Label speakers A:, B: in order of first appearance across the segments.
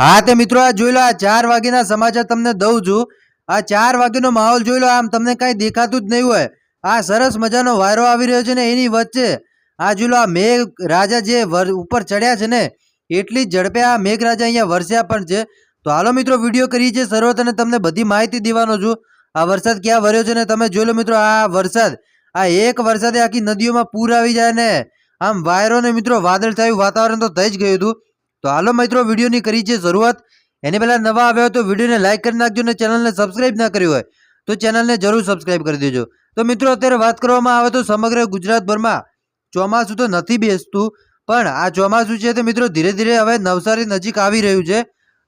A: હા, તે મિત્રો, આ જોઈ લો, આ ચાર વાગ્યાના સમાચાર તમને દઉં છું. આ ચાર વાગ્યાનો માહોલ જોઈ લો, આમ તમને કાંઈ દેખાતું જ નહીં હોય. આ સરસ મજાનો વાયરો આવી રહ્યો છે ને એની વચ્ચે. આ જોઈ લો, આ મેઘ રાજા જે ઉપર ચડ્યા છે ને, એટલી જ ઝડપે આ મેઘ રાજા અહીંયા વરસ્યા પણ છે. તો હાલો મિત્રો, વીડિયો કરીએ છીએ શરૂઆત અને તમને બધી માહિતી દેવાનો છું. આ વરસાદ ક્યાં વર્યો છે ને તમે જોઈ લો મિત્રો, આ વરસાદ. આ એક વરસાદે આખી નદીઓમાં પૂર આવી જાય ને. આમ વાયરો ને મિત્રો થયું વાતાવરણ તો થઈ જ ગયું હતું. તો હાલો મિત્રો, વિડીયોની કરી છે શરૂઆત. એની પહેલાં નવા આવ્યા હોય તો વિડીયોને લાઇક કરી નાખજો અને ચેનલને સબસ્ક્રાઇબ ના કરી હોય તો ચેનલને જરૂર સબસ્ક્રાઇબ કરી દેજો. તો મિત્રો, અત્યારે વાત કરવામાં આવે તો સમગ્ર ગુજરાતભરમાં ચોમાસું તો નથી બેસતું, પણ આ ચોમાસું છે તે મિત્રો ધીરે ધીરે હવે નવસારી નજીક આવી રહ્યું છે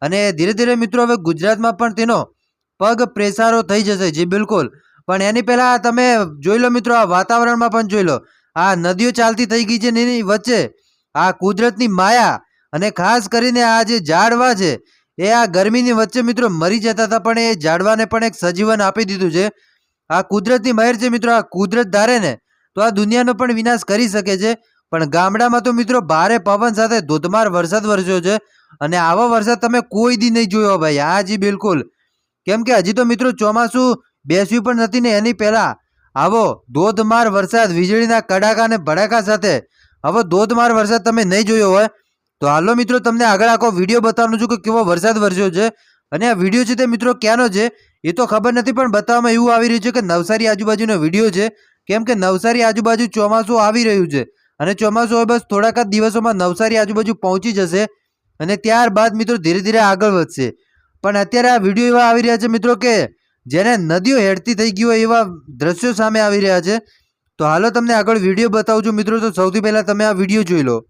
A: અને ધીરે ધીરે મિત્રો હવે ગુજરાતમાં પણ તેનો પગ પ્રેસારો થઈ જશે. જે બિલકુલ. પણ એની પહેલાં તમે જોઈ લો મિત્રો, આ વાતાવરણમાં પણ જોઈ લો. આ નદીઓ ચાલતી થઈ ગઈ છે એની વચ્ચે આ કુદરતની માયા અને ખાસ કરીને આ જે ઝાડવા છે, એ આ ગરમીની વચ્ચે મિત્રો મરી જતા હતા, પણ એ ઝાડવાને પણ એક સજીવન આપી દીધું છે. આ કુદરતની મહેર છે મિત્રો, આ કુદરત ધારે ને, તો આ દુનિયાનો પણ વિનાશ કરી શકે છે. પણ ગામડામાં તો મિત્રો ભારે પવન સાથે ધોધમાર વરસાદ વરસ્યો છે. અને આવો વરસાદ તમે કોઈ દી નહીં જોયો ભાઈ, હા બિલકુલ. કેમ કે હજી તો મિત્રો ચોમાસું બેસ્યું પણ નથી ને એની પહેલાં. આવો ધોધમાર વરસાદ, વીજળીના કડાકા અને ભડાકા સાથે. આવો ધોધમાર વરસાદ તમે નહીં જોયો હોય તો હાલો મિત્રો, તમને આગળ આખો વીડિયો બતાવવાનું છું કે કેવો વરસાદ વરસ્યો છે. અને આ વીડિયો છે તે મિત્રો ક્યાંનો છે? એ તો ખબર નથી, પણ બતાવવામાં એવું આવી રહ્યું છે કે નવસારી આજુબાજુનો વીડિયો છે. કેમ કે નવસારી આજુબાજુ ચોમાસું આવી રહ્યું છે. અને ચોમાસું હવે બસ થોડાક જ દિવસોમાં નવસારી આજુબાજુ પહોંચી જશે અને ત્યારબાદ મિત્રો ધીરે ધીરે આગળ વધશે. પણ અત્યારે આ વીડિયો એવા આવી રહ્યા છે મિત્રો કે જેને નદીઓ હેડતી થઈ ગઈ હોય એવા દ્રશ્યો સામે આવી રહ્યા છે. તો હાલો તમને આગળ વીડિયો બતાવું છું મિત્રો. તો સૌથી પહેલાં તમે આ વીડિયો જોઈ લો.